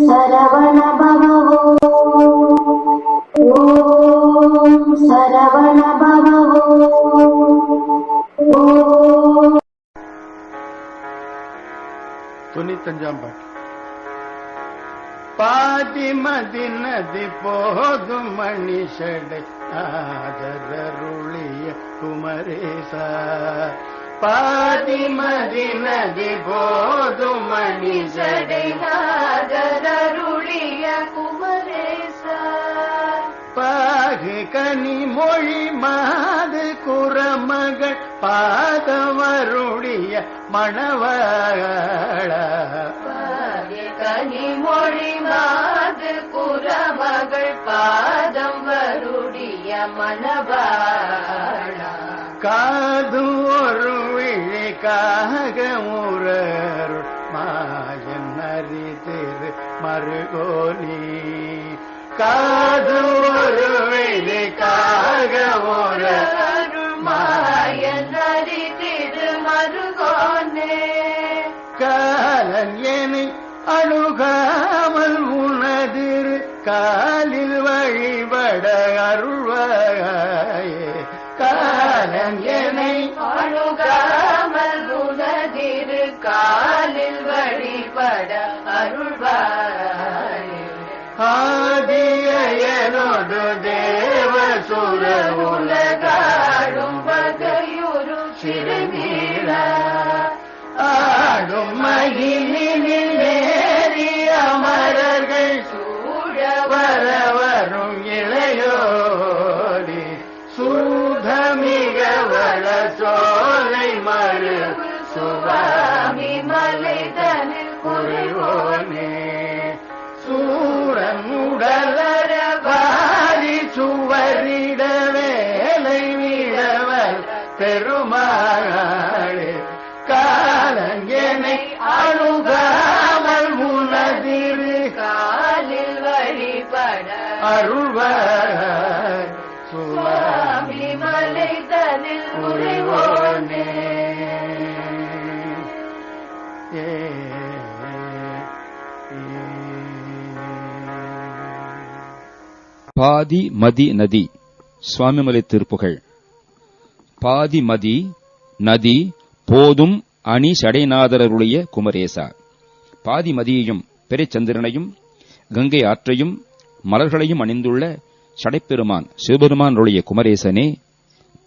சரவண பவோ ஓம் சரவண பவோ ஓம் தொண்ணூத்தஞ்சாம் பாட்டு பாதி மதி நதி போதும் மணிஷடை ஆதரருளிய குமரேசா பாதி மதி நதி போதும் மணிஷடை நாதருளிய குமரேசா. பாகு கனி மொழி மாது குரமகள் பாதவருடைய மணவாள. கனி மொழி மாது குரமகள் பாதம் வருடைய மணவாளா. முரருள் மாயன் திரு மருகோனி காது ஒரு விழிக்காக முரருள் மாயன் மாயனரி திருமருகோனே காலன் என்னை அணுகாமல் உனதிரு காலில் வழிபட அருள்வாயே. காலன் என்னை காலில் வழிபட அருள்வாயே. ஆதியனோடு தேவ சுர உலகாடும் வகையுறு சிறுநீர. ஆடும் மகிழினில் பெருமாளே காலங்கனை அணுகாமல் உனதிரு காலில் வழிபட. அருள்வாய். சுவாமி மலைதனில் உறைவோனே. ஏ பாதி மதி நதி. சுவாமிமலை திருப்புகழ் பாதிமதி நதி போதும் அணி சடைநாதரருடைய குமரேசா. பாதிமதியையும் பெருச்சந்திரனையும் கங்கை ஆற்றையும் மலர்களையும் அணிந்துள்ள சடைப்பெருமான் சிவபெருமானுடைய குமரேசனே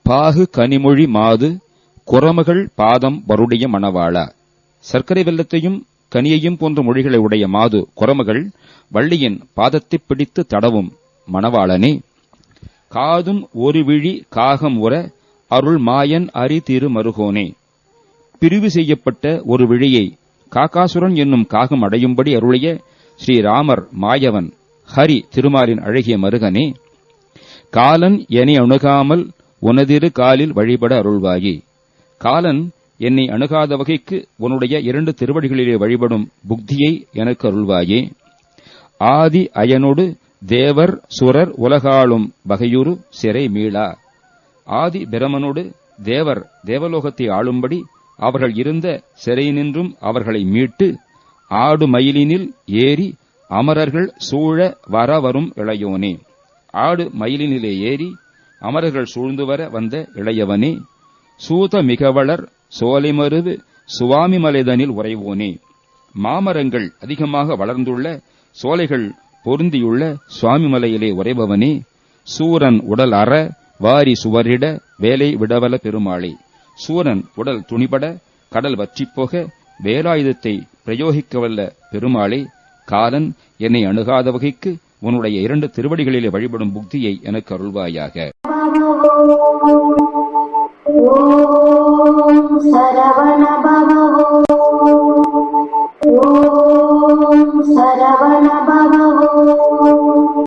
பாகு கனிமொழி மாது குரமகள் பாதம் வருடைய மணவாளா. சர்க்கரை வெள்ளத்தையும் கனியையும் போன்ற மொழிகளை உடைய மாது குரமகள் வள்ளியின் பாதத்தைப் பிடித்து தடவும் மணவாளனே. காதும் ஒரு விழி காகம் உற அருள் மாயன் அரி திரு மருகோனே பிரிவு செய்யப்பட்ட ஒரு விழியை காக்காசுரன் என்னும் காகம் அடையும்படி அருளிய ஸ்ரீராமர் மாயவன் ஹரி திருமாலின் அழகிய மருகனே காலன் என்னை அணுகாமல் உனதிரு காலில் வழிபட அருள்வாயி. காலன் என்னை அணுகாத வகைக்கு உன்னுடைய இரண்டு திருவடிகளிலே வழிபடும் புக்தியை எனக்கு அருள்வாயே. ஆதி அயனொடு தேவர் சுரர் உலகாளும் வகையுறு சிறை மீளா. ஆதி பிரமனோடு தேவர் தேவலோகத்தை ஆளும்படி அவர்கள் இருந்த சிறையினின்றும் அவர்களை மீட்டு ஆடு மயிலினில் ஏறி அமரர்கள் சூழ வர வரும் இளையோனே. ஆடு மயிலினிலே ஏறி அமரர்கள் சூழ்ந்து வர வந்த இளையவனே சூத மிகவளர் சோலைமருது சுவாமி மலைதனில் உறைவோனே. மாமரங்கள் அதிகமாக வளர்ந்துள்ள சோலைகள் பொருந்தியுள்ள சுவாமிமலையிலே உறைபவனே சூரன் உடல் அற வாரி சுவரிட வேலை விடவல பெருமாளே. சூரன் உடல் துணிபட கடல் வற்றிப்போக வேலாயுதத்தை பிரயோகிக்கவல்ல பெருமாளே. காலன் என்னை அணுகாத வகைக்கு உன்னுடைய இரண்டு திருவடிகளிலே வழிபடும் புக்தியை எனக்கு அருள்வாயாக.